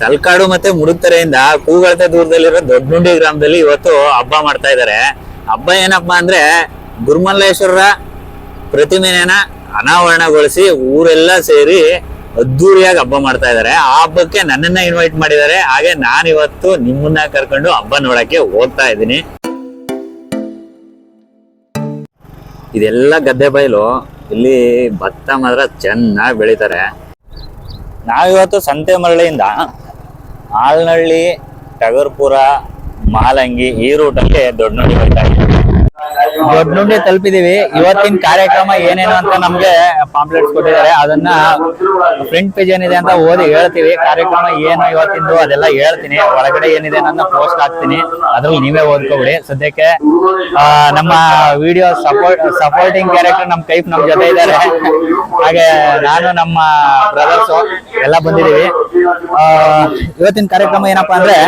ತಲಕಾಡು ಮತ್ತೆ ಮುಡುಕ್ತರೆಯಿಂದ ಕೂಗಳತೆ ದೂರದಲ್ಲಿರೋ ದೊಡ್ಡುಂಡಿ ಗ್ರಾಮದಲ್ಲಿ ಇವತ್ತು ಹಬ್ಬ ಮಾಡ್ತಾ ಇದ್ದಾರೆ. ಹಬ್ಬ ಏನಪ್ಪಾ ಅಂದ್ರೆ ಗುರುಮಲ್ಲೇಶ್ವರರ ಪ್ರತಿಮೆನ ಅನಾವರಣಗೊಳಿಸಿ ಊರೆಲ್ಲ ಸೇರಿ ಅದ್ದೂರಿಯಾಗಿ ಹಬ್ಬ ಮಾಡ್ತಾ ಇದ್ದಾರೆ. ಆ ಹಬ್ಬಕ್ಕೆ ನನ್ನನ್ನ ಇನ್ವೈಟ್ ಮಾಡಿದ್ದಾರೆ. ಹಾಗೆ ನಾನು ಇವತ್ತು ನಿಮ್ಮನ್ನ ಕರ್ಕೊಂಡು ಹಬ್ಬ ನೋಡಕ್ಕೆ ಹೋಗ್ತಾ ಇದ್ದೀನಿ. ಇದೆಲ್ಲ ಗದ್ದೆ ಬಯಲು. ಇಲ್ಲಿ ಭತ್ತ ಮಾತ್ರ ಚೆನ್ನಾಗಿ ಬೆಳಿತಾರೆ. ನಾವಿವತ್ತು ಸಂತೆ ಮರಳಿಯಿಂದ ಆಲ್ನಹಳ್ಳಿ ಟಗರ್ಪುರ ಮಾಲಂಗಿ ಈ ರೂಟಲ್ಲಿ ದೊಡ್ಡನುಂಡಿ ಬರ್ತಾ ಇದ್ದೀವಿ ದೊಡ್ಡನುಂಡಿ ತಲುಪಿದೀವಿ. ಇವತ್ತಿನ ಕಾರ್ಯಕ್ರಮ ಏನೇನು ಅಂತ ನಮ್ಗೆ ಪಾಂಪ್ಲೆಟ್ಸ್ ಕೊಟ್ಟಿದ್ದಾರೆ. ಅದನ್ನ ಫ್ರಂಟ್ ಪೇಜ್ ಏನಿದೆ ಅಂತ ಓದಿ ಹೇಳ್ತೀವಿ. ಕಾರ್ಯಕ್ರಮ ಏನು ಇವತ್ತಿಂದು ಅದೆಲ್ಲ ಹೇಳ್ತೀನಿ. ಒಳಗಡೆ ಏನಿದೆ ನನ್ನ ಪೋಸ್ಟ್ ಹಾಕ್ತೀನಿ. ಅದ್ರಲ್ಲಿ ನೀವೇ ಓದ್ಕೊಬಿಡಿ. ಸದ್ಯಕ್ಕೆ ನಮ್ಮ ವಿಡಿಯೋ ಸಪೋರ್ಟ್ ಸಪೋರ್ಟಿಂಗ್ ಕ್ಯಾರೆಕ್ಟರ್ ನಮ್ ಕೈಪ್ ನಮ್ ಜೊತೆ ಇದ್ದಾರೆ. ಹಾಗೆ ನಾನು, ನಮ್ಮ ಬ್ರದರ್ಸ್ ಎಲ್ಲ ಬಂದಿದೀವಿ ಇವತ್ತಿನ ಕಾರ್ಯಕ್ರಮ ಏನಪ್ಪಾ ಅಂದ್ರೆ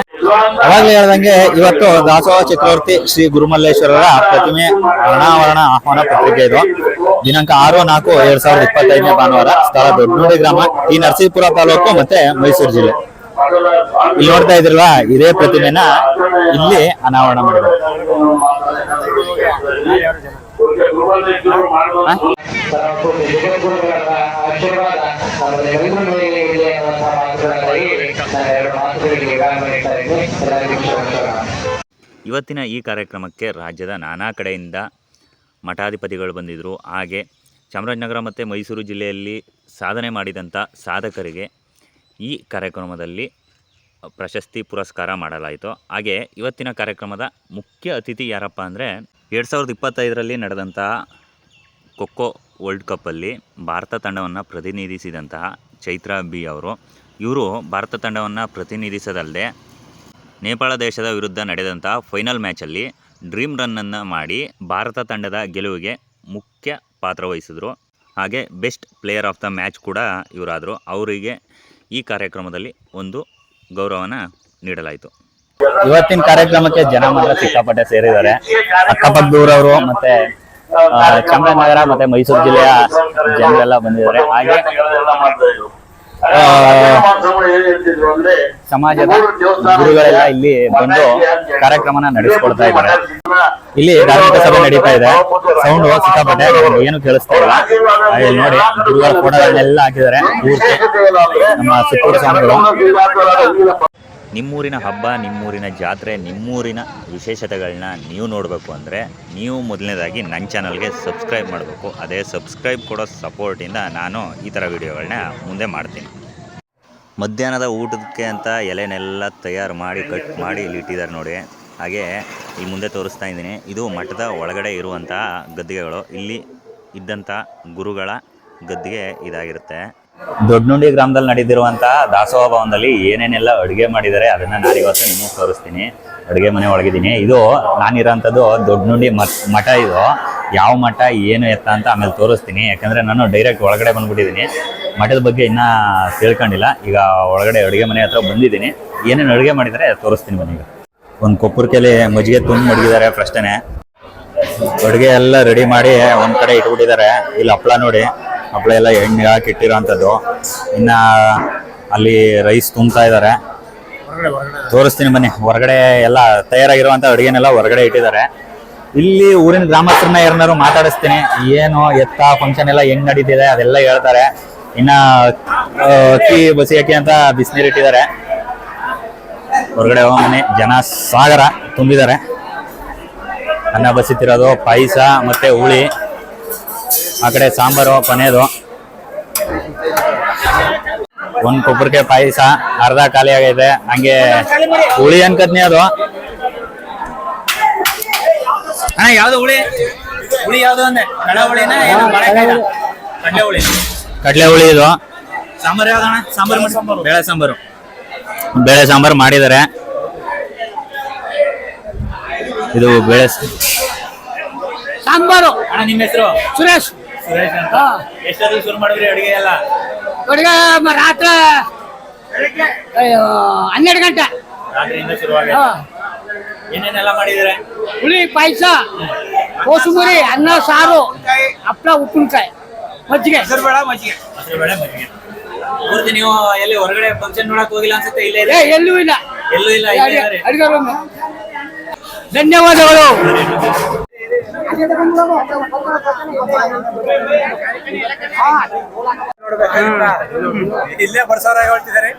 ಅವಾಗ್ಲೇ ಹೇಳ್ದಂಗೆ ಇವತ್ತು ದಾಸೋಹ ಚಕ್ರವರ್ತಿ ಶ್ರೀ ಗುರುಮಲ್ಲೇಶ್ವರರ ಪ್ರತಿಮೆ ಅನಾವರಣ ಆಹ್ವಾನ ಪತ್ರಿಕೆ ಇದು. ದಿನಾಂಕ ಆರು, ನಾಲ್ಕು, ಎರಡ್ ಸಾವಿರದ ಇಪ್ಪತ್ತೈದನೇ ಭಾನುವಾರ. ಸ್ಥಳ ದೊಡ್ಡನೂಡಿ ಗ್ರಾಮ, ಈ ನರಸೀಪುರ ತಾಲೂಕು ಮತ್ತೆ ಮೈಸೂರು ಜಿಲ್ಲೆ. ಇಲ್ಲಿ ನೋಡ್ತಾ ಇದ್ರಲ್ವಾ, ಇದೇ ಪ್ರತಿಮೆನ ಇಲ್ಲಿ ಅನಾವರಣ ಆಶೀರ್ವಾದ ಇವತ್ತಿನ ಈ ಕಾರ್ಯಕ್ರಮಕ್ಕೆ ರಾಜ್ಯದ ನಾನಾ ಕಡೆಯಿಂದ ಮಠಾಧಿಪತಿಗಳು ಬಂದಿದ್ದರು ಹಾಗೆ ಚಾಮರಾಜನಗರ ಮತ್ತು ಮೈಸೂರು ಜಿಲ್ಲೆಯಲ್ಲಿ ಸಾಧನೆ ಮಾಡಿದಂಥ ಸಾಧಕರಿಗೆ ಈ ಕಾರ್ಯಕ್ರಮದಲ್ಲಿ ಪ್ರಶಸ್ತಿ ಪುರಸ್ಕಾರ ಮಾಡಲಾಯಿತು. ಹಾಗೆ ಇವತ್ತಿನ ಕಾರ್ಯಕ್ರಮದ ಮುಖ್ಯ ಅತಿಥಿ ಯಾರಪ್ಪ ಅಂದರೆ ಎರಡು ಸಾವಿರದ ಇಪ್ಪತ್ತೈದರಲ್ಲಿ ನಡೆದಂತಹ ಖೋಖೋ ವರ್ಲ್ಡ್ ಕಪ್ಪಲ್ಲಿ ಭಾರತ ತಂಡವನ್ನು ಪ್ರತಿನಿಧಿಸಿದಂತಹ ಚೈತ್ರಾ ಬಿ ಅವರು. ಇವರು ಭಾರತ ತಂಡವನ್ನು ಪ್ರತಿನಿಧಿಸದಲ್ಲದೆ ನೇಪಾಳ ದೇಶದ ವಿರುದ್ಧ ನಡೆದಂಥ ಫೈನಲ್ ಮ್ಯಾಚಲ್ಲಿ ಡ್ರೀಮ್ ರನ್ನನ್ನು ಮಾಡಿ ಭಾರತ ತಂಡದ ಗೆಲುವಿಗೆ ಮುಖ್ಯ ಪಾತ್ರ ವಹಿಸಿದರು. ಹಾಗೆ best player of the match ಕೂಡ ಇವರಾದರು. ಅವರಿಗೆ ಈ ಕಾರ್ಯಕ್ರಮದಲ್ಲಿ ಒಂದು ಗೌರವನ ನೀಡಲಾಯಿತು. ಇವತ್ತಿನ ಕಾರ್ಯಕ್ರಮಕ್ಕೆ ಜನ ಮಾತ್ರ ಸಿಕ್ಕಾಪಟ್ಟೆ ಸೇರಿದ್ದಾರೆ. ಅಕ್ಕಪಕ್ಕದೂರವರು ಮತ್ತೆ ಚಾಮರಾಜನಗರ ಮತ್ತೆ ಮೈಸೂರು ಜಿಲ್ಲೆಯ ಜನರೆಲ್ಲ ಬಂದಿದ್ದಾರೆ. ಹಾಗೆ ಸಮಾಜದ ಗುರುಗಳೆಲ್ಲ ಇಲ್ಲಿ ಬಂದು ಕಾರ್ಯಕ್ರಮನ ನಡೆಸಿಕೊಳ್ತಾ ಇದ್ದಾರೆ. ಇಲ್ಲಿ ಧಾರ್ಮಿಕ ಸಭೆ ನಡೀತಾ ಇದೆ. ಸೌಂಡ್ ಸಿಕ್ಕಾಪಟ್ಟೆ ಏನು ಕೇಳಿಸ್ತಾ ಇಲ್ಲ? ಇಲ್ಲಿ ನೋಡಿ ಗುರುಗಳ ಫೋಟೋಗಳನ್ನೆಲ್ಲ ಹಾಕಿದ್ದಾರೆ. ನಮ್ಮ ಸುತ್ತೂರು ಸ್ವಾಮಿಗಳು. ನಿಮ್ಮೂರಿನ ಹಬ್ಬ, ನಿಮ್ಮೂರಿನ ಜಾತ್ರೆ, ನಿಮ್ಮೂರಿನ ವಿಶೇಷತೆಗಳನ್ನ ನೀವು ನೋಡಬೇಕು ಅಂದರೆ ನೀವು ಮೊದಲನೇದಾಗಿ ನನ್ನ ಚಾನಲ್ಗೆ ಸಬ್ಸ್ಕ್ರೈಬ್ ಮಾಡಬೇಕು. ಅದೇ ಸಬ್ಸ್ಕ್ರೈಬ್ ಕೊಡೋ ಸಪೋರ್ಟಿಂದ ನಾನು ಈ ಥರ ವಿಡಿಯೋಗಳನ್ನ ಮುಂದೆ ಮಾಡ್ತೀನಿ. ಮಧ್ಯಾಹ್ನದ ಊಟಕ್ಕೆ ಅಂತ ಎಲೆನೆಲ್ಲ ತಯಾರು ಮಾಡಿ, ಕಟ್ ಮಾಡಿ ಇಲ್ಲಿ ಇಟ್ಟಿದ್ದಾರೆ ನೋಡಿ. ಹಾಗೆ ಈ ಮುಂದೆ ತೋರಿಸ್ತಾ ಇದ್ದೀನಿ. ಇದು ಮಠದ ಒಳಗಡೆ ಇರುವಂತಹ ಗದ್ದಿಗೆಗಳು. ಇಲ್ಲಿ ಇದ್ದಂಥ ಗುರುಗಳ ಗದ್ದಿಗೆ ಇದಾಗಿರುತ್ತೆ. ದೊಡ್ಡನುಂಡಿ ಗ್ರಾಮದಲ್ಲಿ ನಡೆದಿರುವಂತಹ ದಾಸೋಹ ಭವನದಲ್ಲಿ ಏನೇನೆಲ್ಲ ಅಡುಗೆ ಮಾಡಿದ್ದಾರೆ, ಅದನ್ನ ನಾನು ಇವತ್ತು ನಿಮಗೆ ತೋರಿಸ್ತೀನಿ. ಅಡುಗೆ ಮನೆ ಒಳಗಿದ್ದೀನಿ. ಇದು ನಾನಿರೋಂಥದ್ದು ದೊಡ್ಡನುಂಡಿ ಮಠ ಇದು. ಯಾವ ಮಠ, ಏನು ಎತ್ತ ಅಂತ ಆಮೇಲೆ ತೋರಿಸ್ತೀನಿ. ಯಾಕಂದ್ರೆ ನಾನು ಡೈರೆಕ್ಟ್ ಒಳಗಡೆ ಬಂದ್ಬಿಟ್ಟಿದ್ದೀನಿ. ಮಠದ ಬಗ್ಗೆ ಇನ್ನೂ ತಿಳ್ಕೊಂಡಿಲ್ಲ. ಈಗ ಒಳಗಡೆ ಅಡುಗೆ ಮನೆ ಹತ್ರ ಬಂದಿದ್ದೀನಿ. ಏನೇನು ಅಡುಗೆ ಮಾಡಿದರೆ ತೋರಿಸ್ತೀನಿ ಬನ್ನಿ ಈಗ. ಒಂದು ಕೊಪ್ಪರ್ಕೆಲಿ ಮಜ್ಜಿಗೆ ತುಂಬ ಮಡಗಿದ್ದಾರೆ ಫಸ್ಟೇ ಅಡುಗೆ ಎಲ್ಲ ರೆಡಿ ಮಾಡಿ ಒಂದು ಕಡೆ ಇಟ್ಬಿಟ್ಟಿದ್ದಾರೆ. ಇಲ್ಲಿ ಹಪ್ಪಳ ನೋಡಿ. ಹಪ್ಳ ಎಲ್ಲ ಎಣ್ಣೆ ಹಾಕಿ ಇಟ್ಟಿರೋಂಥದ್ದು ಇನ್ನ ಅಲ್ಲಿ ರೈಸ್ ತುಂಬ್ತಾ ಇದ್ದಾರೆ. ತೋರಿಸ್ತೀನಿ ಬನ್ನಿ. ಹೊರಗಡೆ ಎಲ್ಲ ತಯಾರಾಗಿರುವಂಥ ಅಡುಗೆನೆಲ್ಲ ಹೊರಗಡೆ ಇಟ್ಟಿದ್ದಾರೆ. ಇಲ್ಲಿ ಊರಿನ ಗ್ರಾಮಸ್ಥರನ್ನ ಯಾರನ್ನಾರು ಮಾತಾಡಿಸ್ತೀನಿ. ಏನು ಎತ್ತ ಫಂಕ್ಷನ್ ಎಲ್ಲ ಹೆಂಗ್ ನಡೀತಿದೆ ಅದೆಲ್ಲ ಹೇಳ್ತಾರೆ. ಇನ್ನ ಅಕ್ಕಿ ಬಸಿ ಅಕ್ಕಿ ಅಂತ ಬಿಸಿನೀರು ಇಟ್ಟಿದ್ದಾರೆ. ಹೊರಗಡೆ ಮನೆ ಜನ ಸಾಗರ ತುಂಬಿದ್ದಾರೆ. ಅನ್ನ ಬಸಿತಿರೋದು ಪಾಯಸ ಮತ್ತೆ ಹುಳಿ. ಆ ಕಡೆ ಸಾಂಬಾರು ಕೊನೆಯದು ಒಂದ್ ಕೊಬ್ಬರಿಗೆ ಪಾಯಸ ಅರ್ಧ ಖಾಲಿ ಆಗೈತೆ. ಹಂಗೆ ಹುಳಿ ಅನ್ಕದ್ನಿ ಅದು. ಅಣ್ಣ ಯಾವ್ದು ಹುಳಿ? ಹುಳಿ ಯಾವ್ದು ಅಂದೆ? ಕಡ ಹುಳಿನ ಏನು ಬಾಳೆಕಾಯ್ದ? ಕಡ್ಲೆ ಹುಳಿ. ಕಡಲೆ ಹುಳಿ ಇದು. ಸಾಂಬಾರು ಯಾವ್ದಣ್ಣ ಸಾಂಬಾರು ಸಾಂಬಾರು ಬೇಳೆ ಸಾಂಬಾರು. ಬೇಳೆ ಸಾಂಬಾರು ಮಾಡಿದ್ದಾರೆ. ಇದು ಬೇಳೆ ಸಾಂಬಾರು. ಅಣ್ಣ ನಿಮ್ಮ ಹೆಸರು? ಸುರೇಶ್. ಸುರೇಶ್ ಅಂತ. ಎಷ್ಟೊತ್ತಿಗೆ ಶುರು ಮಾಡಿದ್ರಿ ಅಡಿಗೆ ಎಲ್ಲ? ಅಡುಗೆ ಮ- ರಾತ್ರಿ ಅಯ್ಯೋ, ಹನ್ನೆರಡು ಗಂಟೆ. ರಾತ್ರಿಯಿಂದ ಶುರುವಾಗಿ. ಹಾ. ಏನೇನೆಲ್ಲ ಮಾಡಿದ್ರೆ? ಹುಳಿ ಪಾಯಸ ಕೋಸುಂಬರಿ ಅನ್ನ ಸಾರು ಹಪ್ಪಳ ಉಪ್ಪಿನಕಾಯಿ. ಮಜ್ಜಿಗೆ. ಹೆಸರು ಬೇಡ ಮಜ್ಜಿಗೆ. ಹಸಿರು ಬೇಡ ಮಜ್ಜಿಗೆ. ಪೂರ್ತಿ ನೀವು ಎಲ್ಲಿ ಹೊರಗಡೆ ಫಂಕ್ಷನ್ ನೋಡಕ್ ಹೋಗಿಲ್ಲ ಅನ್ಸುತ್ತೆ ಇಲ್ಲೇ ಏ ಇದೆ ಎಲ್ಲೂ ಇಲ್ಲ. ಎಲ್ಲೂ ಇಲ್ಲ. ಅಡಿಗೆ ಧನ್ಯವಾದಗಳು. ಇಲ್ಲೇ ಬರ್ಸೋರ ಹೇಳ್ತಿದ್ದಾರೆ.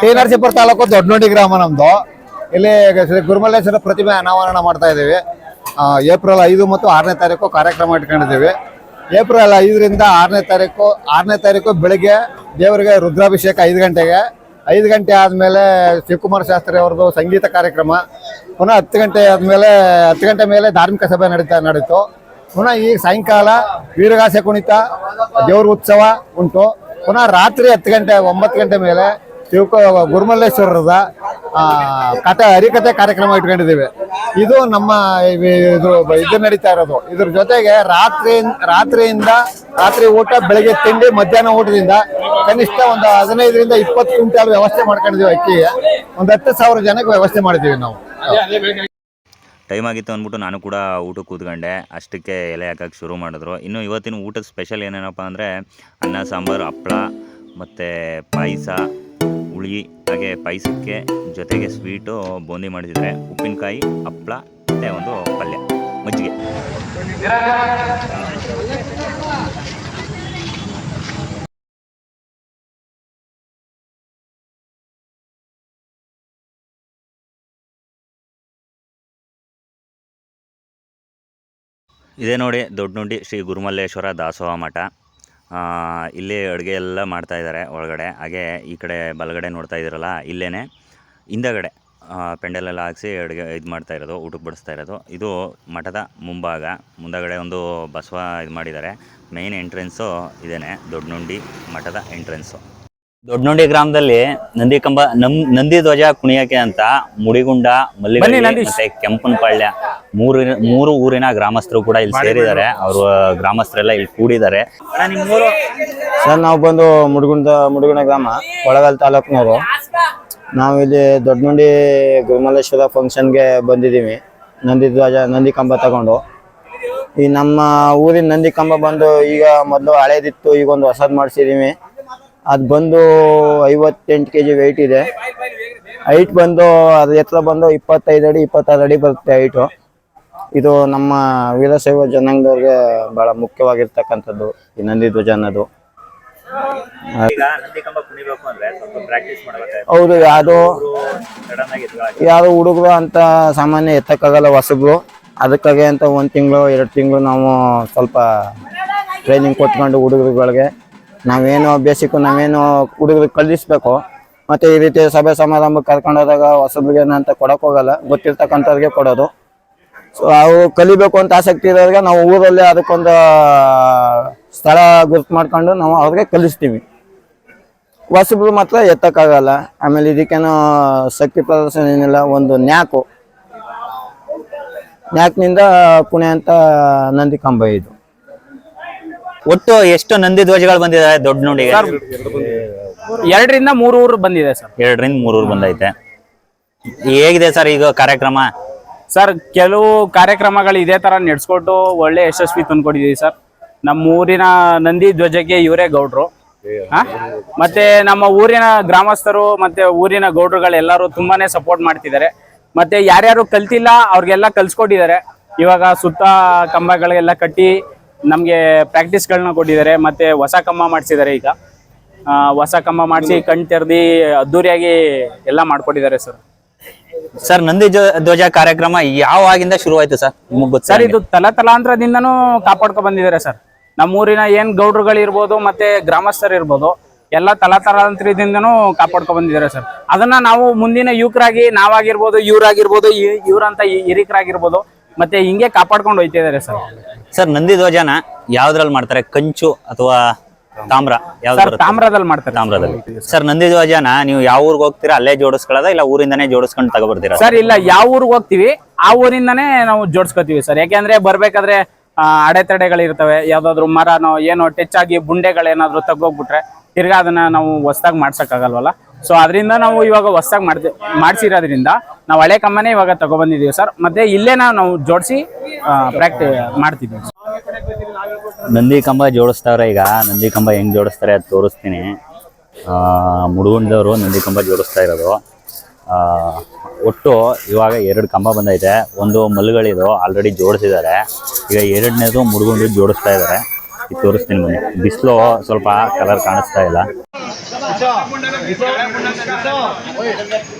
ಟಿ ನರಸೀಪುರ ತಾಲೂಕು ದೊಡ್ಡನೋಡಿ ಗ್ರಾಮ ನಮ್ದು. ಇಲ್ಲಿ ಶ್ರೀ ಗುರುಮಲ್ಲೇಶ್ವರ ಪ್ರತಿಮೆ ಅನಾವರಣ ಮಾಡ್ತಾ ಇದ್ದೀವಿ. ಏಪ್ರಿಲ್ ಐದು ಮತ್ತು ಆರನೇ ತಾರೀಕು ಕಾರ್ಯಕ್ರಮ ಇಟ್ಕೊಂಡಿದ್ದೀವಿ. ಏಪ್ರಿಲ್ ಐದರಿಂದ ಆರನೇ ತಾರೀಕು ಆರನೇ ತಾರೀಕು ಬೆಳಿಗ್ಗೆ ದೇವರಿಗೆ ರುದ್ರಾಭಿಷೇಕ ಐದು ಗಂಟೆಗೆ. ಐದು ಗಂಟೆ ಆದಮೇಲೆ ಶಿವಕುಮಾರ ಶಾಸ್ತ್ರಿ ಅವ್ರದ್ದು ಸಂಗೀತ ಕಾರ್ಯಕ್ರಮ. ಪುನಃ ಹತ್ತು ಗಂಟೆ ಆದಮೇಲೆ, ಹತ್ತು ಗಂಟೆ ಮೇಲೆ ಧಾರ್ಮಿಕ ಸಭೆ ನಡೀತಾ, ನಡೀತು. ಪುನಃ ಈ ಸಾಯಂಕಾಲ ವೀರಗಾಸೆ ಕುಣಿತ, ದೇವ್ರ ಉತ್ಸವ ಉಂಟು. ಪುನಃ ರಾತ್ರಿ ಹತ್ತು ಗಂಟೆ, ಒಂಬತ್ತು ಗಂಟೆ ಮೇಲೆ ಶಿವಕ ಗುರುಮಲ್ಲೇಶ್ವರದ ಕಥೆ, ಹರಿಕಥೆ ಕಾರ್ಯಕ್ರಮ ಇಟ್ಕೊಂಡಿದ್ದೀವಿ. ಇದು ನಮ್ಮ ಇದು ಇದು ನಡೀತಾ ಇರೋದು. ಇದ್ರ ಜೊತೆಗೆ ರಾತ್ರಿ, ರಾತ್ರಿಯಿಂದ ರಾತ್ರಿ ಊಟ, ಬೆಳಗ್ಗೆ ತಿಂಡಿ, ಮಧ್ಯಾಹ್ನ ಊಟದಿಂದ ಕನಿಷ್ಠ ಒಂದು ಹದಿನೈದರಿಂದ ಇಪ್ಪತ್ತು ಕ್ವಿಂಟಾಲ್ ವ್ಯವಸ್ಥೆ ಮಾಡ್ಕೊಂಡಿದ್ದೀವಿ ಅಕ್ಕಿ. ಒಂದು ಹತ್ತು ಸಾವಿರ ಜನಕ್ಕೆ ವ್ಯವಸ್ಥೆ ಮಾಡಿದ್ದೀವಿ ನಾವು. ಟೈಮ್ ಆಗಿತ್ತು ಅಂದ್ಬಿಟ್ಟು ನಾನು ಕೂಡ ಊಟಕ್ಕೆ ಕೂತ್ಕೊಂಡೆ. ಅಷ್ಟಕ್ಕೆ ಎಲೆ ಹಾಕಕ್ಕೆ ಶುರು ಮಾಡಿದ್ರು. ಇನ್ನು ಇವತ್ತಿನ ಊಟದ ಸ್ಪೆಷಲ್ ಏನೇನಪ್ಪ ಅಂದರೆ ಅನ್ನ, ಸಾಂಬಾರು ಹಪ್ಪಳ ಮತ್ತು ಪಾಯಸ ಹುಳಿ, ಹಾಗೆ ಪಾಯಸಕ್ಕೆ ಜೊತೆಗೆ ಸ್ವೀಟು ಬೂಂದಿ ಮಾಡಿದ್ರೆ ಉಪ್ಪಿನಕಾಯಿ ಹಪ್ಪಳ ಮತ್ತು ಒಂದು ಪಲ್ಯ. ಮಜ್ಜಿಗೆ. ಇದೇ ನೋಡಿ ದೊಡ್ಡನುಂಡಿ ಶ್ರೀ ಗುರುಮಲ್ಲೇಶ್ವರ ದಾಸೋಹ ಮಠ. ಇಲ್ಲಿ ಅಡುಗೆ ಎಲ್ಲ ಮಾಡ್ತಾ ಇದ್ದಾರೆ ಒಳಗಡೆ. ಹಾಗೆ ಈ ಕಡೆ ಬಲಗಡೆ ನೋಡ್ತಾ ಇದ್ದೀರಲ್ಲ ಇಲ್ಲೇ ಹಿಂದಗಡೆ ಪೆಂಡಲೆಲ್ಲ ಹಾಕಿಸಿ ಅಡುಗೆ ಇದು ಮಾಡ್ತಾ ಇರೋದು, ಊಟಕ್ಕೆ ಬಡಿಸ್ತಾ ಇರೋದು. ಇದು ಮಠದ ಮುಂಭಾಗ, ಮುಂದಗಡೆ ಒಂದು ಬಸವ ಇದು ಮಾಡಿದ್ದಾರೆ. ಮೇಯ್ನ್ ಎಂಟ್ರೆನ್ಸು ಇದೇನೆ, ದೊಡ್ಡನುಂಡಿ ಮಠದ ಎಂಟ್ರೆನ್ಸು ದೊಡ್ಡನೋಡಿ ಗ್ರಾಮದಲ್ಲಿ ನಂದಿ ಕಂಬ ನಮ್ ನಂದಿ ಧ್ವಜ ಕುಣಿಯಕ್ಕೆ ಅಂತ ಮುಡಿಗುಂಡ ಮಲ್ಲಿಗೆ ಮತ್ತೆ ಕೆಂಪನಪಾಳ್ಯ ಮೂರು ಮೂರು ಊರಿನ ಗ್ರಾಮಸ್ಥರು ಕೂಡ ಇಲ್ಲಿ ಸೇರಿದ್ದಾರೆ. ಅವರು ಗ್ರಾಮಸ್ಥರೆಲ್ಲ ಇಲ್ಲಿ ಕೂಡಿದ್ದಾರೆ. ಸರ್ ನಾವು ಬಂದು ಮುಡಿಗುಂಡ ಮುಡಿಗುಂಡ ಗ್ರಾಮ ಕೊಳಗಲ್ ತಾಲೂಕ್ನವರು. ನಾವು ಇಲ್ಲಿ ದೊಡ್ಡಮುಂಡಿ ಗುರುಮಲ್ಲೇಶ್ವರ ಫಂಕ್ಷನ್ಗೆ ಬಂದಿದ್ದೀವಿ. ನಂದಿ ಧ್ವಜ ನಂದಿ ಕಂಬ ತಗೊಂಡು. ಈ ನಮ್ಮ ಊರಿನ ನಂದಿ ಕಂಬ ಬಂದು ಈಗ ಮೊದಲು ಹಳೇದಿತ್ತು ಈಗ ಒಂದು ಹೊಸದ್ ಮಾಡಿಸಿದ್ದೀವಿ ಅದು ಬಂದು ಐವತ್ತೆಂಟು ಕೆ ಜಿ ವೆಯ್ಟ್ ಇದೆ. ಹೈಟ್ ಬಂದು ಅದು ಎತ್ತರ ಬಂದು ಇಪ್ಪತ್ತೈದು ಅಡಿ, ಇಪ್ಪತ್ತಾರು ಅಡಿ ಬರುತ್ತೆ ಹೈಟು ಇದು ನಮ್ಮ ವೀರಶೈವ ಜನಾಂಗದವ್ರಿಗೆ ಬಹಳ ಮುಖ್ಯವಾಗಿರ್ತಕ್ಕಂಥದ್ದು ಈ ನಂದಿ ಧ್ವಜ ಅನ್ನೋದು ಹೌದು ಸಡನ್ನಾಗಿ ಯಾರು ಹುಡುಗರು ಅಂತ ಸಾಮಾನ್ಯ ಎತ್ತಕ್ಕಾಗಲ್ಲ ಹೊಸಬ್ರು. ಅದಕ್ಕಾಗಿ ಅಂತ ಒಂದು ತಿಂಗಳು, ಎರಡು ತಿಂಗಳು ನಾವು ಸ್ವಲ್ಪ ಟ್ರೈನಿಂಗ್ ಕೊಟ್ಕೊಂಡು ಹುಡುಗರುಗಳಿಗೆ ನಾವೇನು ಬೇಸಿಕ್ ನಾವೇನು ಹುಡುಗರಿಗೆ ಕಲಿಸ್ಬೇಕು ಮತ್ತೆ ಈ ರೀತಿ ಸಭೆ ಸಮಾರಂಭಕ್ಕೆ ಕರ್ಕೊಂಡು ಹೋದಾಗ ಹೊಸಬ್ರಿಗೆ ಅಂತ ಕೊಡಕ್ ಹೋಗಲ್ಲ, ಗೊತ್ತಿರ್ತಕ್ಕಂಥವ್ರಿಗೆ ಕೊಡೋದು. ಸೊ ಅವು ಕಲಿಬೇಕು ಅಂತ ಆಸಕ್ತಿ ಇರೋರಿಗೆ ನಾವು ಊರಲ್ಲಿ ಅದಕ್ಕೊಂದು, ಸ್ಥಳ ಗುರುತು ಮಾಡ್ಕೊಂಡು ನಾವು ಅವ್ರಿಗೆ ಕಲಿಸ್ತೀವಿ. ಹೊಸಬ್ರು ಮಾತ್ರ ಎತ್ತಕ್ಕಾಗಲ್ಲ. ಆಮೇಲೆ ಇದಕ್ಕೇನೋ ಶಕ್ತಿ ಪ್ರದರ್ಶನ ಏನಿಲ್ಲ, ಒಂದು ನ್ಯಾಕು. ನ್ಯಾಕ್ನಿಂದ ಪುಣೆ ಅಂತ ನಂದಿ ಕಂಬ ಇದು. ಒಟ್ಟು ಎಷ್ಟು ನಂದಿ ಧ್ವಜಗಳು ಬಂದಿದೆ ದೊಡ್ಡ ನೋಡಿ ಎರಡರಿಂದ ಮೂರು ಊರು ಬಂದಿದೆ ಸರ್. ಎರಡರಿಂದ ಊರು ಬಂದೈತೆ. ಹೇಗಿದೆ ಸರ್ ಈಗ ಕಾರ್ಯಕ್ರಮ? ಸರ್ ಕೆಲವು ಕಾರ್ಯಕ್ರಮಗಳು ಇದೇ ತರ ನಡೆಸ್ಕೊಟ್ಟು ಒಳ್ಳೆ ಯಶಸ್ವಿ ತಂದ್ಕೊಟ್ಟಿದೀವಿ ಸರ್. ನಮ್ಮ ಊರಿನ ನಂದಿ ಧ್ವಜಕ್ಕೆ ಇವರೇ ಗೌಡ್ರು? ಮತ್ತೆ ನಮ್ಮ ಊರಿನ ಗ್ರಾಮಸ್ಥರು ಮತ್ತೆ ಊರಿನ ಗೌಡ್ರುಗಳೆಲ್ಲರೂ ತುಂಬಾನೇ ಸಪೋರ್ಟ್ ಮಾಡ್ತಿದ್ದಾರೆ. ಮತ್ತೆ ಯಾರ್ಯಾರು ಕಲ್ತಿಲ್ಲ ಅವ್ರಿಗೆಲ್ಲ ಕಲ್ಸ್ಕೊಟ್ಟಿದ್ದಾರೆ. ಇವಾಗ ಸುತ್ತ ಕಂಬಗಳಿಗೆಲ್ಲ ಕಟ್ಟಿ ನಮಗೆ ಪ್ರಾಕ್ಟೀಸ್ಗಳನ್ನ ಕೊಟ್ಟಿದ್ದಾರೆ ಮತ್ತೆ ಹೊಸ ಕಂಬ ಮಾಡಿಸಿದ್ದಾರೆ ಈಗ. ಹೊಸ ಕಂಬ ಮಾಡಿಸಿ ಕಣ್ ತೆರೆದಿ ಅದ್ದೂರಿಯಾಗಿ ಎಲ್ಲ ಮಾಡಿಕೊಟ್ಟಿದ್ದಾರೆ ಸರ್ ಸರ್ ನಂದಿ ಧ್ವ- ಧ್ವಜ ಕಾರ್ಯಕ್ರಮ ಯಾವಾಗಿಂದ ಶುರುವಾಯಿತು ಸರ್ ಸರ್ ಇದು ತಲತಲಾಂತರದಿಂದನೂ ಕಾಪಾಡ್ಕೊ ಬಂದಿದ್ದಾರೆ ಸರ್ ನಮ್ಮೂರಿನ ಏನ್ ಗೌಡ್ರುಗಳು ಇರ್ಬೋದು ಮತ್ತೆ ಗ್ರಾಮಸ್ಥರು ಇರ್ಬೋದು ಎಲ್ಲ ತಲತಲಾಂತರದಿಂದನೂ ಕಾಪಾಡ್ಕೊ ಬಂದಿದ್ದಾರೆ ಸರ್ ಅದನ್ನ ನಾವು ಮುಂದಿನ ಯುವಕರಾಗಿ ನಾವಾಗಿರ್ಬೋದು ಇವ್ರಾಗಿರ್ಬೋದು ಇವ್ರಂತ ಹಿರಿಕರಾಗಿರ್ಬೋದು ಮತ್ತೆ ಹಿಂಗೆ ಕಾಪಾಡ್ಕೊಂಡು ಹೋಯ್ತಿದ್ದಾರೆ ಸರ್ ಸರ್ ನಂದಿ ಧ್ವಜನ ಯಾವ್ದ್ರಲ್ಲಿ ಮಾಡ್ತಾರೆ? ಕಂಚು ಅಥವಾ ತಾಮ್ರ ಯಾವ್ದು ತಾಮ್ರದಲ್ಲಿ ಮಾಡ್ತಾರೆ. ತಾಮ್ರದಲ್ಲಿ. ಸರ್ ನಂದಿ ಧ್ವಜನ ನೀವು ಯಾವ ಊರಿಗೆ ಹೋಗ್ತೀರಾ? ಅಲ್ಲೇ ಜೋಡಿಸ್ಕೊಳ್ಳೋದ ಇಲ್ಲ ಊರಿಂದಾನೇ ಜೋಡಿಸ್ಕೊಂಡು ತಗೊಬರ್ತೀರಾ? ಸರ್ ಇಲ್ಲ ಯಾವ ಊರಿಗೆ ಹೋಗ್ತೀವಿ ಆ ಊರಿಂದಾನೇ ನಾವು ಜೋಡಿಸ್ಕೋತೀವಿ ಸರ್. ಯಾಕೆಂದ್ರೆ ಬರ್ಬೇಕಾದ್ರೆ ಆ, ಅಡೆತಡೆಗಳಿರ್ತವೆ ಯಾವ್ದಾದ್ರು ಮರನೋ ಏನೋ ಟಚ್ ಆಗಿ ಬುಂಡೆಗಳೇನಾದ್ರು ತಗೋಗ್ಬಿಟ್ರೆ ತಿರ್ಗಾ ಅದನ್ನ ನಾವು ಹೊಸ್ದಾಗಿ ಮಾಡ್ಸಕ್ಕಾಗಲ್ವಲ್ಲ? ಸೊ ಅದರಿಂದ ನಾವು ಇವಾಗ ಹೊಸ್ದಾಗಿ ಮಾಡ್ತೀವಿ ಮಾಡ್ಸಿರೋದ್ರಿಂದ ನಾವು ಹಳೆ ಕಂಬನೇ ಇವಾಗ ತಗೊಬಂದಿದ್ದೀವಿ ಸರ್. ಮತ್ತೆ ಇಲ್ಲೇ ನಾವು ಜೋಡಿಸಿ ಪ್ರಾಕ್ಟಿ ಮಾಡ್ತಿದ್ದೀವಿ ನಂದಿ ಕಂಬ ಜೋಡಿಸ್ತಾವ್ರೆ ಈಗ. ನಂದಿ ಕಂಬ ಹೆಂಗ್ ಜೋಡಿಸ್ತಾರೆ ಅದು ತೋರಿಸ್ತೀನಿ. ಆ, ಮುಡುಗುಂದವರು ನಂದಿ ಕಂಬ ಜೋಡಿಸ್ತಾ ಇರೋದು. ಒಟ್ಟು ಇವಾಗ ಎರಡು ಕಂಬ ಬಂದೈತೆ. ಒಂದು ಮಲ್ಗಳಿದು ಆಲ್ರೆಡಿ ಜೋಡಿಸಿದ್ದಾರೆ. ಈಗ ಎರಡನೇದು ಮುಡುಗುಂಡು ಜೋಡಿಸ್ತಾ ಇದ್ದಾರೆ. ಇದು ತೋರಿಸ್ತೀನಿ ಬನ್ನಿ. ಬಿಸಿಲು ಸ್ವಲ್ಪ ಕಲರ್ ಕಾಣಿಸ್ತಾ ಇಲ್ಲ.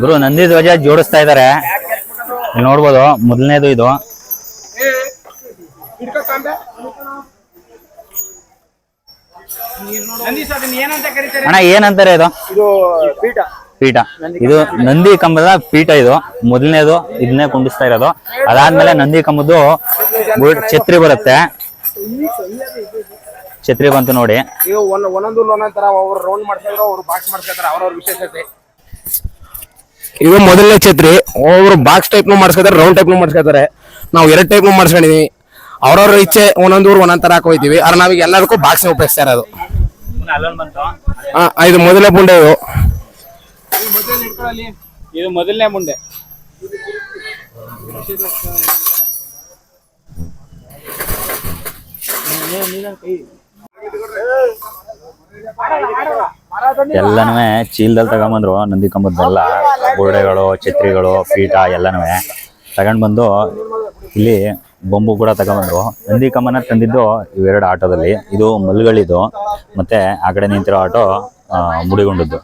ಗುರು ನಂದಿ ಧ್ವಜ ಜೋಡಿಸ್ತಾ ಇಲ್ಲಿ ನೋಡ್ಬೋದು ಮೊದಲನೇದು ಇದು. ಅಣ್ಣ ಏನಂತಾರೆ ಇದು? ಪೀಠ. ಇದು ನಂದಿ ಕಂಬದ ಪೀಠ ಇದು. ಮೊದಲನೇದು ಇದನ್ನೇ ಕುಂಡಿಸ್ತಾ ಇರೋದು. ಅದಾದ್ಮೇಲೆ ನಂದಿ ಕಂಬದ್ದು ಛತ್ರಿ ಬರುತ್ತೆ. ಛತ್ರಿ ಬಂತು ನೋಡಿ. ಒಂದೊಂದು ಒಂದೊಂದ್ ತರ ಅವ್ರು ರೌಂಡ್ ಮಾಡ್ಕೊಂಡ್ರು ಅವ್ರು ಬಾಕ್ಸ್ ಮಾಡ್ಕೊತಾರೆ ಅವ್ರವ್ರ ವಿಶೇಷತೆ. ಇದು ಮೊದಲನೇ ಛತ್ರಿ. ಒಬ್ರು ಬಾಕ್ಸ್ ಟೈಪ್ ನು ಮಾಡಿಸ್ಕೊತಾರೆ ರೌಂಡ್ ಟೈಪ್ ನು ಮಾಡಿಸ್ಕೊತಾರೆ. ನಾವು ಎರಡ್ ಟೈಪ್ ನು ಮಾಡಿಸ್ಕೊಂಡಿದೀವಿ. ಅವ್ರವ್ರ ಇಚ್ಛೆ ಒಂದೊಂದು ಊರು ಒಂದೊಂದ್ ತರ ಹಾಕೋತೀವಿ ಆದ್ರೆ ನಾವೀಗ ಎಲ್ಲದಕ್ಕೂ ಬಾಕ್ಸ್ ಉಪಯೋಗಿಸ್ತಾ ಇರೋದು. ಆ, ಇದು ಮೊದಲನೇ ಬುಂಡೆ ಇದು. ಇದು ಮೊದಲನೇ ಮುಂಡೆ ಎಲ್ಲನೂ ಚೀಲದಲ್ಲಿ ತಗೊಂಬಂದ್ರು ನಂದಿ ಕಂಬದ್ದೆಲ್ಲ ಗೋಡೆಗಳು ಛತ್ರಿಗಳು ಪೀಠ ಎಲ್ಲನೂ ತಗೊಂಡ್ಬಂದು ಇಲ್ಲಿ ಬೊಂಬು ಕೂಡ ತಗೊಂಡ್ರು ನಂದಿ ಕಮನ ತಂದಿದ್ದು ಇವೆರಡು ಆಟೋದಲ್ಲಿ. ಇದು ಮಲ್ಗಳಿದು ಮತ್ತೆ ಆ ಕಡೆ ನಿಂತಿರೋ ಆಟೋ ಮುಡಿಗೊಂಡಿದ್ದು ಮುಡಿಗೊಂಡದ್ದು.